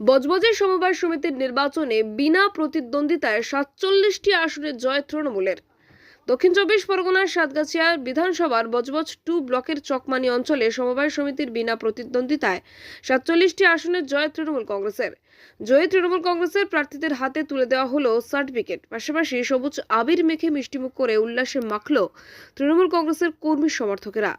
বজবজের সমবায় সমিতির নির্বাচনে বিনা প্রতিদ্বন্দ্বিতায় সাতচল্লিশটি আসনে জয় তৃণমূলের। দক্ষিণ চব্বিশ পরগনার সাতগাছিয়া বিধানসভার বজবজ টু ব্লকের চকমানি অঞ্চলে সমবায় সমিতির বিনা প্রতিদ্বন্দ্বিতায় সাতচল্লিশটি আসনের জয় তৃণমূল কংগ্রেসের। জয়ী তৃণমূল কংগ্রেসের প্রার্থীদের হাতে তুলে দেওয়া হলো সার্টিফিকেট। পাশাপাশি সবুজ আবির মেখে মিষ্টিমুখ করে উল্লাসে মাখল তৃণমূল কংগ্রেসের কর্মী সমর্থকেরা।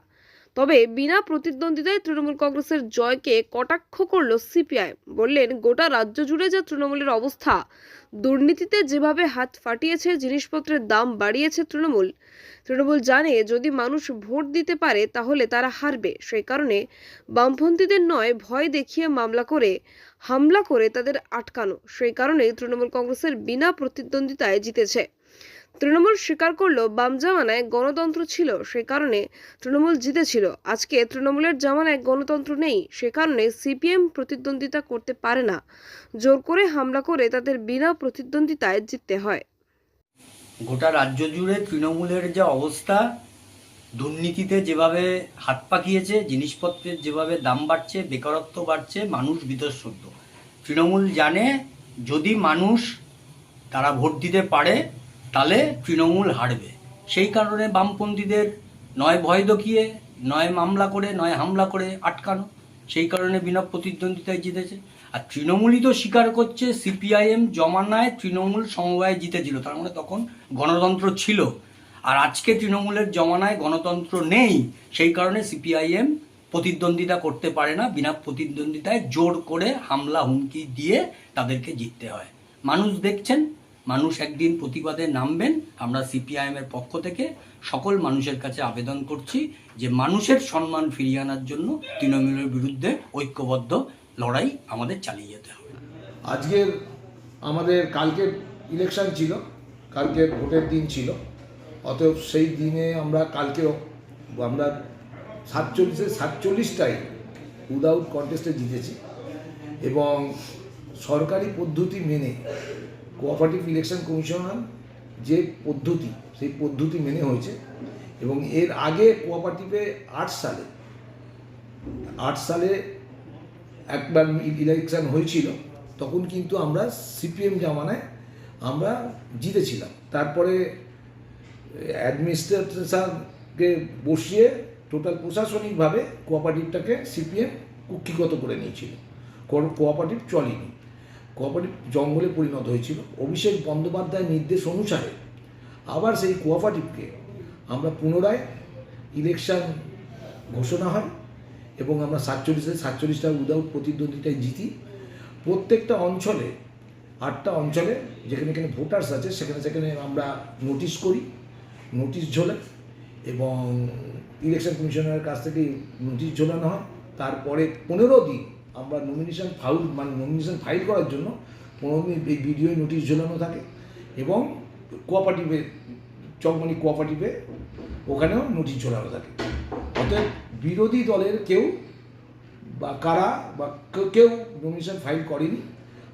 তবে বিনা প্রতিদ্বন্দ্বিতায় তৃণমূল কংগ্রেসের জয়কে কটাক্ষ করল সিপিআই। বললেন, গোটা রাজ্য জুড়ে যা তৃণমূলের অবস্থা, দুর্নীতিতে যেভাবে হাত ফাটিয়েছে, জিনিসপত্রের দাম বাড়িয়েছে তৃণমূল তৃণমূল জানে যদি মানুষ ভোট দিতে পারে তাহলে তারা হারবে। সেই কারণে বামপন্থীদের নয়, ভয় দেখিয়ে মামলা করে, হামলা করে তাদের আটকানো। সেই কারণে তৃণমূল কংগ্রেসের বিনা প্রতিদ্বন্দ্বিতায় জিতেছে। তৃণমূল স্বীকার করল বাম জামানায় গণতন্ত্র ছিল সে কারণে তৃণমূল জিতেছিল। আজকে তৃণমূলের জামানায় গণতন্ত্র নেই, সে কারণে সিপিএম প্রতিদ্বন্দ্বিতা করতে পারে না। জোর করে হামলা করে তাদের বিনা প্রতিদ্বন্দ্বিতায় জিততে হয়। গোটা রাজ্য জুড়ে তৃণমূলের যে অবস্থা, দুর্নীতিতে যেভাবে হাত পাকিয়েছে, জিনিসপত্রের যেভাবে দাম বাড়ছে, বেকারত্ব বাড়ছে, মানুষ বিতঃসদ্য। তৃণমূল জানে যদি মানুষ তারা ভোট দিতে পারে তাহলে তৃণমূল হারবে। সেই কারণে বামপন্থীদের নয় ভয় দেখিয়ে, নয় মামলা করে, নয় হামলা করে আটকানো। সেই কারণে বিনা প্রতিদ্বন্দ্বিতায় জিতেছে। আর তৃণমূলই তো স্বীকার করছে, সিপিআইএম জমানায় তৃণমূল সমবায় জিতেছিল। তার মানে তখন গণতন্ত্র ছিল। আর আজকে তৃণমূলের জমানায় গণতন্ত্র নেই। সেই কারণে সিপিআইএম প্রতিদ্বন্দ্বিতা করতে পারে না। বিনা প্রতিদ্বন্দ্বিতায় জোর করে হামলা হুমকি দিয়ে তাদেরকে জিততে হয়। মানুষ দেখছেন মানুষ একদিন প্রতিবাদে নামবেন। আমরা সিপিআইএম এর পক্ষ থেকে সকল মানুষের কাছে আবেদন করছি যে মানুষের সম্মান ফিরিয়ে আনার জন্য তৃণমূলের বিরুদ্ধে ঐক্যবদ্ধ লড়াই আমাদের চালিয়ে যেতে হবে। আজকের আমাদের কালকের ইলেকশন ছিল, কালকের ভোটের দিন ছিল। অতএব সেই দিনে আমরা কালকেও আমরা সাতচল্লিশে, সাতচল্লিশটাই উইদাউট কন্টেস্টে জিতেছি। এবং সরকারি পদ্ধতি মেনে কোঅপারেটিভ ইলেকশন কমিশনার যে পদ্ধতি, সেই পদ্ধতি মেনে হয়েছে এবং এর আগে কোঅপারেটিভে আট সালে আট সালে একবার ইলেকশন হয়েছিল, তখন কিন্তু আমরা সিপিএম জামানায় আমরা জিতেছিলাম। তারপরে অ্যাডমিনিস্ট্রেশনকে বসিয়ে টোটাল প্রশাসনিকভাবে কোঅপারেটিভটাকে সিপিএম কুক্ষিগত করে নিয়েছিল। কোঅপারেটিভ চলেনি। কোঅপারেটিভ জঙ্গলে পরিণত হয়েছিল। অভিষেক বন্দ্যোপাধ্যায়ের নির্দেশ অনুসারে আবার সেই কোঅপারেটিভকে আমরা পুনরায় ইলেকশন ঘোষণা হয় এবং আমরা সাতচল্লিশে, সাতচল্লিশটা উইদাউট প্রতিদ্বন্দ্বিতায় জিতি। প্রত্যেকটা অঞ্চলে, আটটা অঞ্চলে যেখানে যেখানে ভোটার্স আছে, সেখানে সেখানে আমরা নোটিশ করি নোটিশ ঝোলে এবং ইলেকশন কমিশনারের কাছ থেকে নোটিশ ঝোলানো হয়। তারপরে পনেরো দিন আমরা নমিনেশন ফাইল মানে নমিনেশন ফাইল করার জন্য পনেরো দিন এই ভিডিও নোটিশ ঝোলানো থাকে এবং কোঅপারেটিভে চকমনি কোঅপারেটিভে ওখানেও নোটিশ ঝোলানো থাকে। অতএব বিরোধী দলের কেউ বা কারা বা কেউ- নমিনেশন ফাইল করেনি,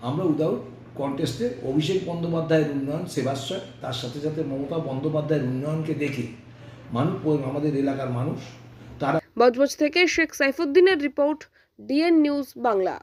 আমরা উইদাউট কন্টেস্টে অভিষেক বন্দ্যোপাধ্যায়ের উন্নয়ন, সেবাশ্রয়, তার সাথে সাথে মমতা বন্দ্যোপাধ্যায়ের উন্নয়নকে দেখে মানুষ, আমাদের এলাকার মানুষ, তারা বজবজ থেকে শেখ সাইফুদ্দিনের রিপোর্ট ডিএন নিউজ বাংলা।